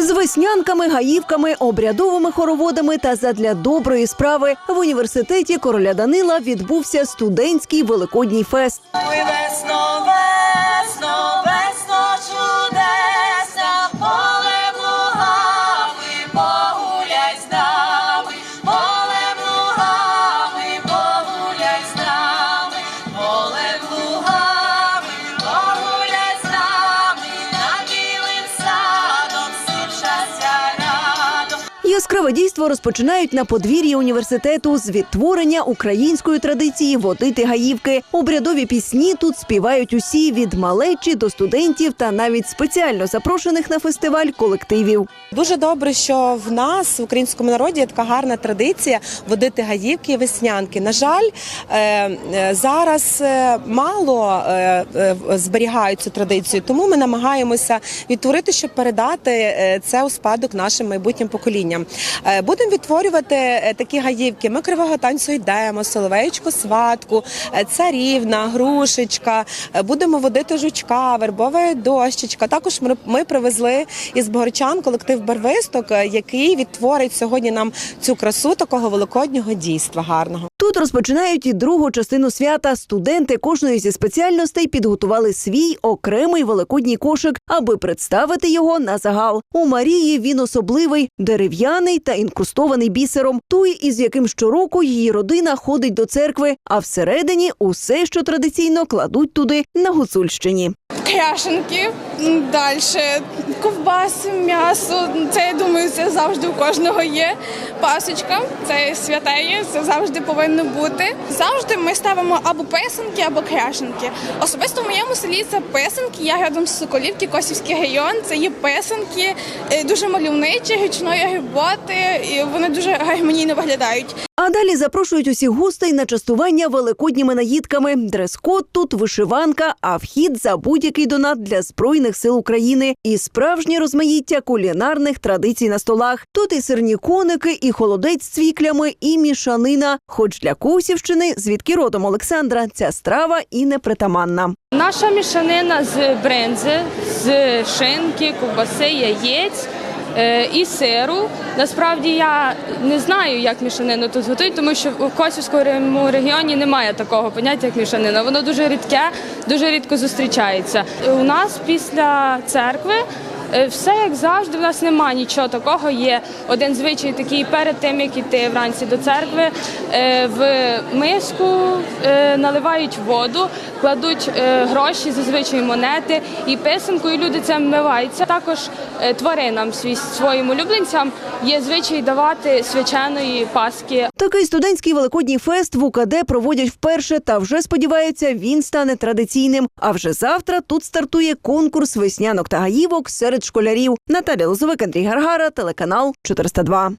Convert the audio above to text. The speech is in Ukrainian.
З веснянками, гаївками, обрядовими хороводами та задля доброї справи в університеті короля Данила відбувся студентський великодній фест. Весно, весно, весно Яскраве дійство розпочинають на подвір'ї університету з відтворення української традиції водити гаївки. Обрядові пісні тут співають усі від малечі до студентів та навіть спеціально запрошених на фестиваль колективів. Дуже добре, що в нас в українському народі є така гарна традиція водити гаївки і веснянки. На жаль, е, е, зараз е, мало зберігають цю традицію, тому ми намагаємося відтворити, щоб передати це у спадок нашим майбутнім поколінням. Е, Будемо відтворювати е, такі гаївки. Ми кривого танцю йдемо, соловеєчку сватку, е, царівна, грушечка. Будемо водити жучка, вербова дощечка. Також ми, привезли із Богорчан колектив барвисток, який відтворить сьогодні нам цю красу такого великоднього дійства гарного. Тут розпочинають і другу частину свята. Студенти кожної зі спеціальностей підготували свій окремий великодній кошик, аби представити його на загал. У Марії він особливий, дерев'яний та інкрустований бісером. Той, із яким щороку її родина ходить до церкви. А всередині усе, що традиційно кладуть туди на Гуцульщині. Кряшенки, далі ковбаси, м'ясо. Це я думаю, це завжди у кожного є. Пасочка, це святеє, це завжди повинно бути. Завжди ми ставимо або писанки, або кряшенки. Особисто в моєму селі це писанки. Я рядом з Соколівки, Косівський район. Це є писанки, е, дуже мальовничі, гічної роботи, і вони дуже гармонійно виглядають. А далі запрошують усіх гостей на частування великодніми наїдками. Дрес-код тут вишиванка, а вхід за будь-який донат для збройних сил України і справжнє розмаїття кулінарних традицій на столах. Тут і сирні коники, і холодець з цвіклями, і мішанина. Хоч для Косівщини, звідки родом Олександра, ця страва і непритаманна. Наша мішанина з бринзи, з шинки, ковбаси, яєць і сиру. Насправді я не знаю, як мішанину тут готують, тому що в Косівському регіоні немає такого поняття, як мішанина. Воно дуже рідке, дуже рідко зустрічається. У нас після церкви. Е, Все як завжди, в нас немає нічого такого. Є один звичай такий перед тим, як іти вранці до церкви. е, В миску е, наливають воду, кладуть гроші, зазвичай монети і писанкою люди це вмиваються. Також тваринам своїм улюбленцям є звичай давати свяченої паски Такий студентський великодній фест в УКД проводять вперше та вже сподіваються, він стане традиційним. А вже завтра тут стартує конкурс веснянок та гаївок серед школярів. Наталя Лозовик, Андрій Гаргара, телеканал 402.